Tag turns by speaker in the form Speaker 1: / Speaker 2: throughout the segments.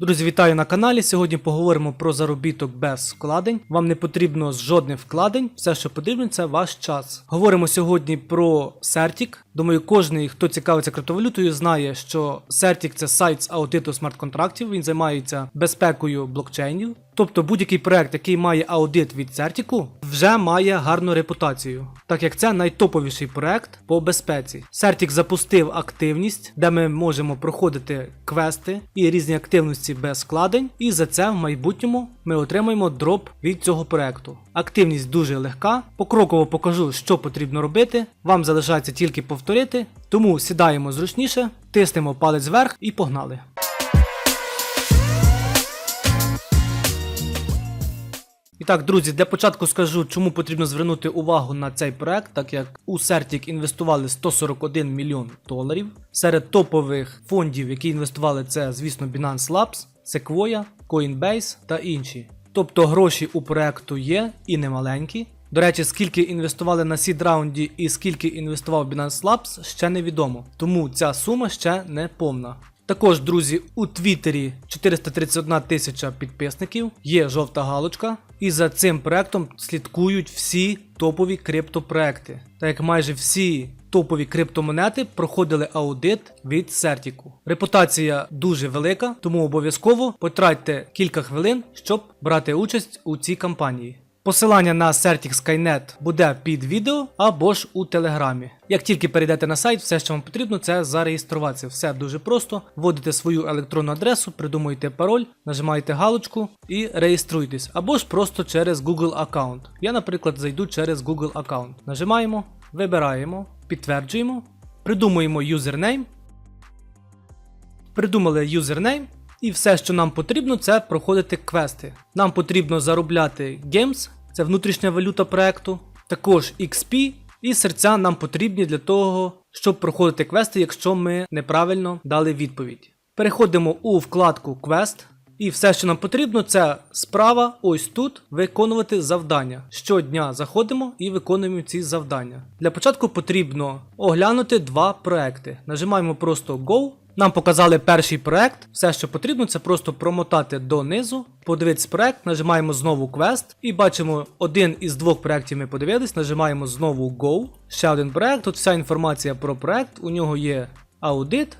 Speaker 1: Друзі, вітаю на каналі. Сьогодні поговоримо про заробіток без вкладень. Вам не потрібно жодних вкладень, все, що потрібно, це ваш час. Говоримо сьогодні про Certic. Думаю, кожен, хто цікавиться криптовалютою, знає, що Certic – це сайт з аудиту смарт-контрактів. Він займається безпекою блокчейнів. Тобто будь-який проект, який має аудит від Certic, вже має гарну репутацію, так як це найтоповіший проект по безпеці. Certic запустив активність, де ми можемо проходити квести і різні активності без складень, і за це в майбутньому ми отримаємо дроп від цього проекту. Активність дуже легка. Покроково покажу, що потрібно робити. Вам залишається тільки повторити. Тому сідаємо зручніше, тиснемо палець вверх і погнали. І так, друзі, для початку скажу, чому потрібно звернути увагу на цей проект, так як у Certic інвестували 141 мільйон доларів. Серед топових фондів, які інвестували, це, звісно, Binance Labs, Sequoia, Coinbase та інші. Тобто гроші у проекту є і немаленькі. До речі, скільки інвестували на сід раунді і скільки інвестував Binance Labs, ще невідомо. Тому ця сума ще не повна. Також, друзі, у Твіттері 431 тисяча підписників, є жовта галочка, і за цим проектом слідкують всі топові криптопроекти. Так як майже всі топові криптомонети проходили аудит від Сертіку. Репутація дуже велика, тому обов'язково потратьте кілька хвилин, щоб брати участь у цій кампанії. Посилання на Certic Skynet буде під відео або ж у телеграмі. Як тільки перейдете на сайт, все, що вам потрібно, це зареєструватися. Все дуже просто. Вводите свою електронну адресу, придумуєте пароль, нажимаєте галочку і реєструйтесь. Або ж просто через Google аккаунт. Я, наприклад, зайду через Google аккаунт. Нажимаємо, вибираємо, підтверджуємо, придумуємо юзернейм. Придумали юзернейм. І все, що нам потрібно, це проходити квести. Нам потрібно заробляти Games, це внутрішня валюта проекту, також XP і серця нам потрібні для того, щоб проходити квести, якщо ми неправильно дали відповідь. Переходимо у вкладку Квест. І все, що нам потрібно, це справа ось тут виконувати завдання. Щодня заходимо і виконуємо ці завдання. Для початку потрібно оглянути два проекти. Нажимаємо просто Go. Нам показали перший проект. Все, що потрібно, це просто промотати донизу, подивитися проект, нажимаємо знову квест і бачимо один із двох проєктів ми подивились, нажимаємо знову Go. Ще один проект. Тут вся інформація про проект. У нього є аудит.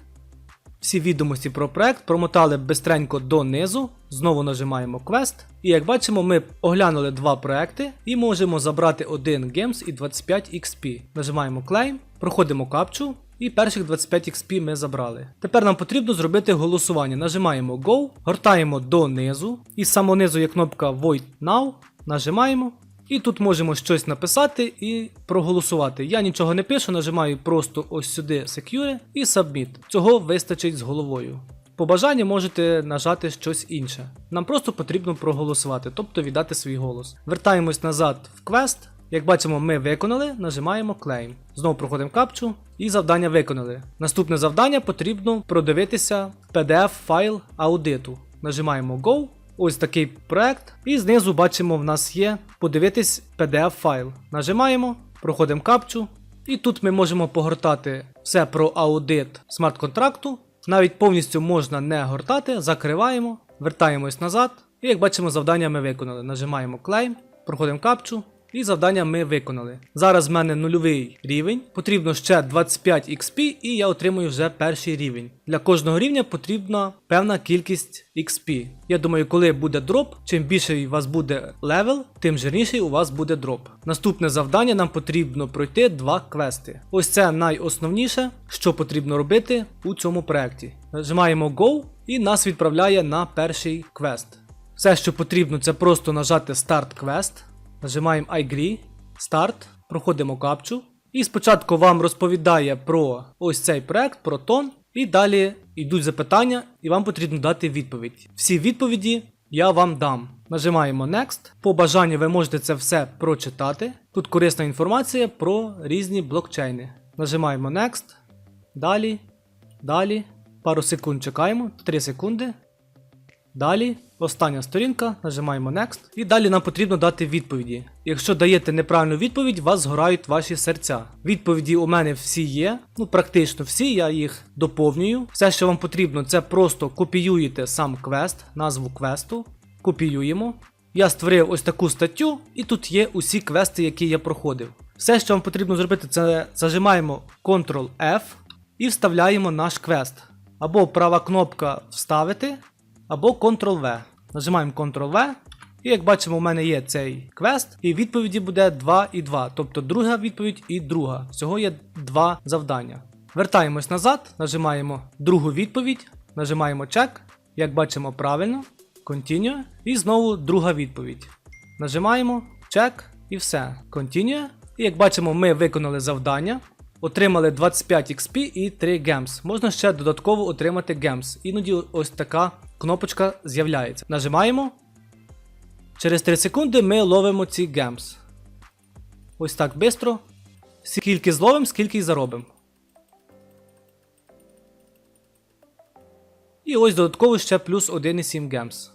Speaker 1: Всі відомості про проект промотали бистренько донизу, знову нажимаємо квест. І як бачимо, ми оглянули два проекти і можемо забрати один Games і 25 XP. Нажимаємо Claim, проходимо капчу. І перших 25 XP ми забрали. Тепер нам потрібно зробити голосування. Нажимаємо Go, гортаємо донизу, і з самого низу є кнопка Void Now. Нажимаємо. І тут можемо щось написати і проголосувати. Я нічого не пишу, нажимаю просто ось сюди Secure і Submit. Цього вистачить з головою. По бажанню можете нажати щось інше. Нам просто потрібно проголосувати, тобто віддати свій голос. Вертаємось назад в квест. Як бачимо, ми виконали, нажимаємо Claim. Знову проходимо капчу і завдання виконали. Наступне завдання потрібно продивитися PDF файл аудиту. Нажимаємо Go. Ось такий проект. І знизу бачимо, в нас є подивитись PDF файл. Нажимаємо, проходимо капчу. І тут ми можемо погортати все про аудит смарт-контракту. Навіть повністю можна не гортати, закриваємо, вертаємось назад. І як бачимо, завдання ми виконали. Нажимаємо Claim, проходимо капчу. І завдання ми виконали. Зараз в мене нульовий рівень, потрібно ще 25 XP, і я отримую вже перший рівень. Для кожного рівня потрібна певна кількість XP. Я думаю, коли буде дроп, чим більший у вас буде левел, тим жирніший у вас буде дроп. Наступне завдання нам потрібно пройти два квести. Ось це найосновніше, що потрібно робити у цьому проєкті. Нажимаємо Go і нас відправляє на перший квест. Все, що потрібно, це просто нажати Start квест. Нажимаємо iAgree, Start, проходимо капчу. І спочатку вам розповідає про ось цей проект, про тон. І далі йдуть запитання, і вам потрібно дати відповідь. Всі відповіді я вам дам. Нажимаємо Next. По бажанню ви можете це все прочитати. Тут корисна інформація про різні блокчейни. Нажимаємо Next. Далі. Далі. Пару секунд чекаємо. 3 секунди. Далі, остання сторінка, нажимаємо Next. І далі нам потрібно дати відповіді. Якщо даєте неправильну відповідь, вас згорають ваші серця. Відповіді у мене всі є, ну практично всі, я їх доповнюю. Все, що вам потрібно, це просто копіюєте сам квест, назву квесту, копіюємо. Я створив ось таку статтю, і тут є усі квести, які я проходив. Все, що вам потрібно зробити, це зажимаємо Ctrl-F і вставляємо наш квест. Або права кнопка вставити, або Ctrl-V. Нажимаємо Ctrl-V. І як бачимо, у мене є цей квест, і відповіді буде 2 і 2. Тобто друга відповідь і друга. Всього є два завдання. Вертаємось назад, нажимаємо другу відповідь, нажимаємо чек. Як бачимо правильно, Continue. І знову друга відповідь. Нажимаємо чек і все. Continue. І як бачимо, ми виконали завдання. Отримали 25 XP і 3 Gems. Можна ще додатково отримати Gems. Іноді ось така кнопочка з'являється. Нажимаємо. Через 3 секунди ми ловимо ці Gems. Ось так швидко. Скільки зловимо, скільки й заробимо. І ось додатково ще плюс 1,7 Gems.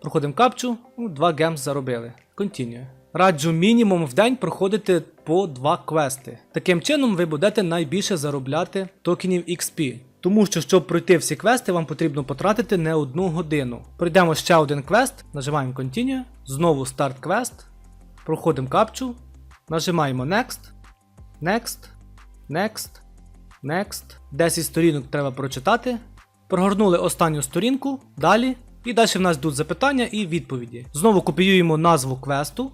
Speaker 1: Проходимо капчу, ну, 2 Gems заробили. Continue. Раджу мінімум в день проходити по 2 квести. Таким чином ви будете найбільше заробляти токенів XP. Тому що, щоб пройти всі квести, вам потрібно потратити не одну годину. Пройдемо ще один квест, нажимаємо Continue, знову старт квест, проходимо капчу, нажимаємо Next, Next, Next, Next. 10 сторінок треба прочитати. Прогорнули останню сторінку, далі. І далі в нас йдуть запитання і відповіді. Знову копіюємо назву квесту,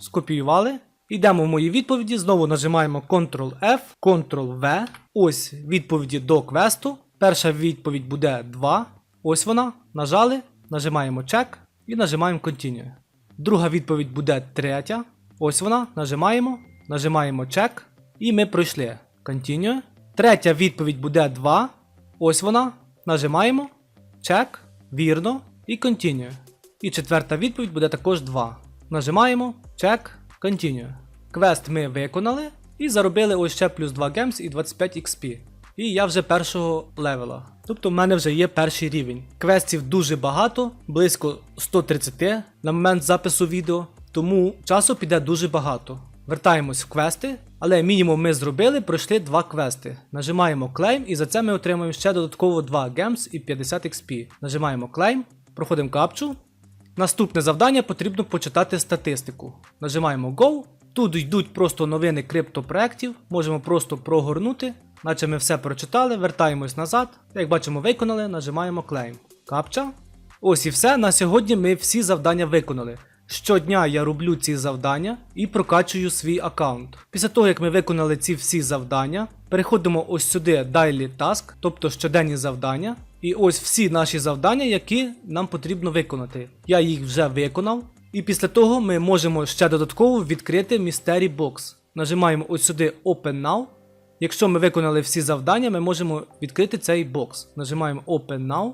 Speaker 1: скопіювали. Йдемо в мої відповіді, знову нажимаємо Ctrl-F, Ctrl-V. Ось відповіді до квесту. Перша відповідь буде 2. Ось вона. Нажали, нажимаємо чек і нажимаємо Continue. Друга відповідь буде третя. Ось вона. Нажимаємо, нажимаємо чек. І ми пройшли. Continue. Третя відповідь буде 2. Ось вона. Нажимаємо. Чек. Вірно. І Continue. І четверта відповідь буде також 2. Нажимаємо. Чек. Continue. Квест ми виконали і заробили ось ще плюс 2 Gems і 25 XP. І я вже першого левела. Тобто в мене вже є перший рівень. Квестів дуже багато, близько 130 на момент запису відео, тому часу піде дуже багато. Вертаємось в квести, але мінімум ми зробили, пройшли два квести. Нажимаємо Claim і за це ми отримаємо ще додатково 2 Gems і 50 XP. Нажимаємо Claim, проходимо капчу. Наступне завдання потрібно почитати статистику. Нажимаємо Go. Тут йдуть просто новини криптопроєктів, можемо просто прогорнути, наче ми все прочитали, вертаємось назад. Як бачимо, виконали, нажимаємо Claim. Капча. Ось і все. На сьогодні ми всі завдання виконали. Щодня я роблю ці завдання і прокачую свій аккаунт. Після того, як ми виконали ці всі завдання, переходимо ось сюди Daily Task, тобто щоденні завдання. І ось всі наші завдання, які нам потрібно виконати. Я їх вже виконав. І після того ми можемо ще додатково відкрити Mystery Box. Нажимаємо ось сюди Open Now. Якщо ми виконали всі завдання, ми можемо відкрити цей бокс. Нажимаємо Open Now.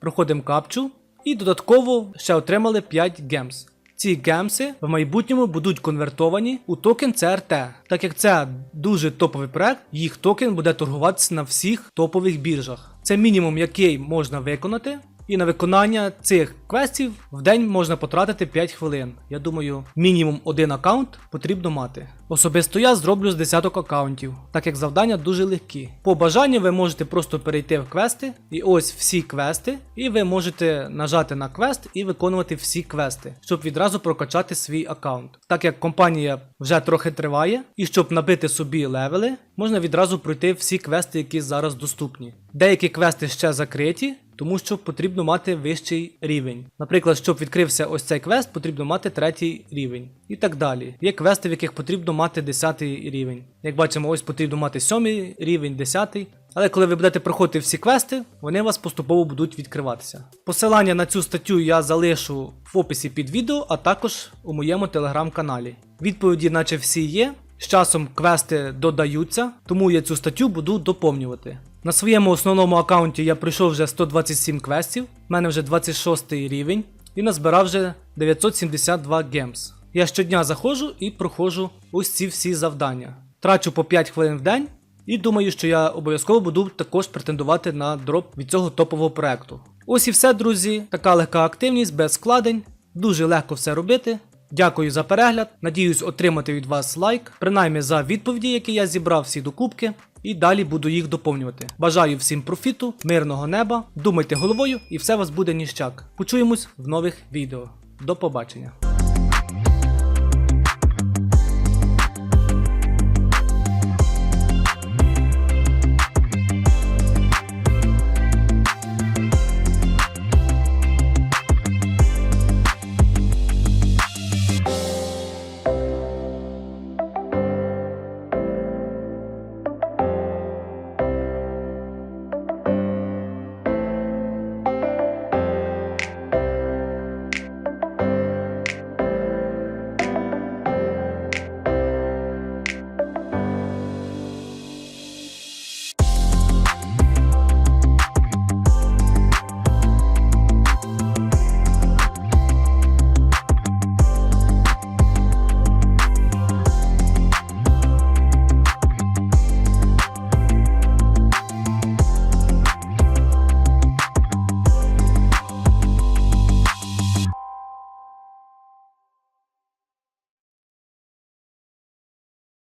Speaker 1: Проходимо капчу. І додатково ще отримали 5 гемс. Ці гемси в майбутньому будуть конвертовані у токен CRT. Так як це дуже топовий проект, їх токен буде торгуватися на всіх топових біржах. Це мінімум, який можна виконати. І на виконання цих квестів в день можна потратити 5 хвилин. Я думаю, мінімум один аккаунт потрібно мати. Особисто я зроблю з десяток аккаунтів, так як завдання дуже легкі. По бажанню ви можете просто перейти в квести, і ось всі квести, і ви можете нажати на квест і виконувати всі квести, щоб відразу прокачати свій аккаунт. Так як компанія вже трохи триває, і щоб набити собі левели, можна відразу пройти всі квести, які зараз доступні. Деякі квести ще закриті. Тому що потрібно мати вищий рівень. Наприклад, щоб відкрився ось цей квест, потрібно мати третій рівень. І так далі. Є квести, в яких потрібно мати 10 рівень. Як бачимо, ось потрібно мати 7 рівень, 10. Але коли ви будете проходити всі квести, вони у вас поступово будуть відкриватися. Посилання на цю статтю я залишу в описі під відео, а також у моєму телеграм-каналі. Відповіді, наче всі є. З часом квести додаються, тому я цю статтю буду доповнювати. На своєму основному аккаунті я пройшов вже 127 квестів, в мене вже 26 рівень і назбирав вже 972 гемс. Я щодня заходжу і проходжу ось ці всі завдання. Трачу по 5 хвилин в день і думаю, що я обов'язково буду також претендувати на дроп від цього топового проекту. Ось і все, друзі. Така легка активність без складень. Дуже легко все робити. Дякую за перегляд. Надіюсь отримати від вас лайк, принаймні за відповіді, які я зібрав всі докупки, і далі буду їх доповнювати. Бажаю всім профіту, мирного неба, думайте головою і все вас буде ніщак. Почуємось в нових відео. До побачення.